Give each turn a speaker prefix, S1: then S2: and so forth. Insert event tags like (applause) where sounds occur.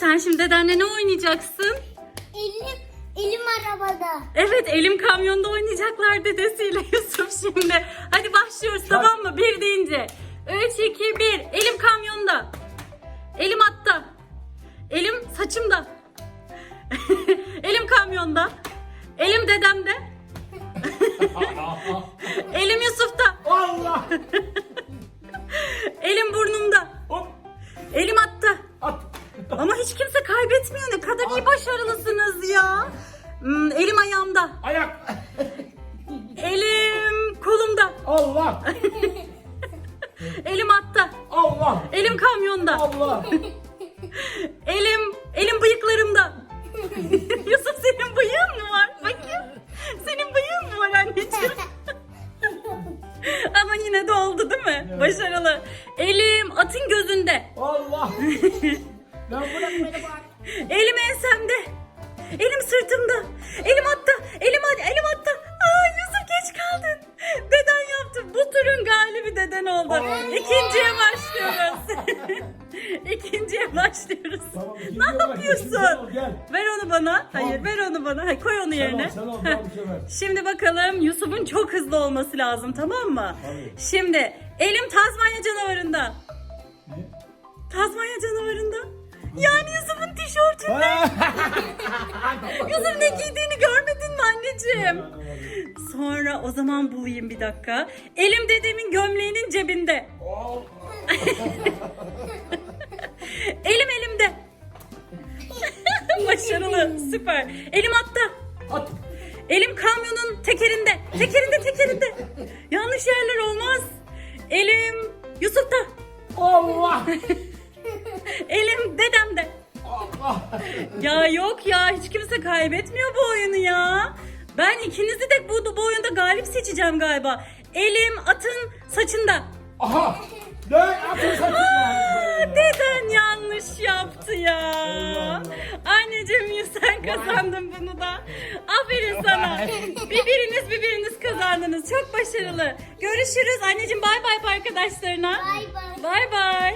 S1: Sen şimdi dedenle ne oynayacaksın?
S2: Elim, elim arabada.
S1: Evet elim kamyonda oynayacaklar dedesiyle (laughs) Yusuf şimdi. Hadi başlıyoruz tamam mı? Bir deyince. 3, 2, 1. Elim kamyonda. Elim atta. Elim saçımda. (laughs) elim kamyonda. Elim dedemde. (laughs) Elim Yusuf'ta.
S3: Allah!
S1: İyi başarılısınız ya. Hmm, elim ayağımda.
S3: Ayak!
S1: Elim kolumda.
S3: Allah!
S1: Elim atta.
S3: Allah!
S1: Elim kamyonda.
S3: Allah!
S1: Elim, elim bıyıklarımda. Yusuf senin bıyığın mı var? Bakayım. Senin bıyığın mı var anneciğim? Ama yine de oldu değil mi?
S3: Evet.
S1: Başarılı. Elim atın gözünde.
S3: Allah! Lan bırak beni bak!
S1: Elim ensemde. Elim sırtımda. Elim atta. Elim elim atta. Aa Yusuf geç kaldın. Deden yaptı. Bu turun galibi deden oldu. İkinciye başlıyoruz. (laughs) İkinciye başlıyoruz.
S3: Tamam,
S1: ne yapıyorsun?
S3: gel.
S1: Ver onu bana. Hayır ver onu bana. Hayır, koy onu yerine.
S3: sen
S1: Heh.
S3: al bu sefer. (laughs)
S1: Şimdi bakalım Yusuf'un çok hızlı olması lazım tamam mı?
S3: Tabii.
S1: Şimdi elim Tazmanya canavarında.
S3: Ne?
S1: Tazmanya canavarında. Yani Yusuf'un tişörtünde. Yusuf (laughs) ne giydiğini görmedin mi anneciğim? Sonra o zaman bulayım bir dakika. Elim dedemin gömleğinin cebinde. (laughs) Elim elimde. (laughs) Başarılı, süper. Elim atta.
S3: At!
S1: Elim kamyonun tekerinde. Tekerinde tekerinde. Yanlış yerler olmaz. Elim Yusuf'ta.
S3: Allah!
S1: Elim dedemde. Ya yok ya hiç kimse kaybetmiyor bu oyunu ya. Ben ikinizi de bu, bu oyunda galip seçeceğim galiba. Elim atın saçında.
S3: Aha! Ne atın?
S1: Aa, deden yanlış yaptı ya. Anneciğim sen kazandın bunu da. Aferin sana. Birbiriniz birbiriniz kazandınız. Çok başarılı. Görüşürüz. Anneciğim bay bay arkadaşlarına.
S2: Bay bay.
S1: Bay bay.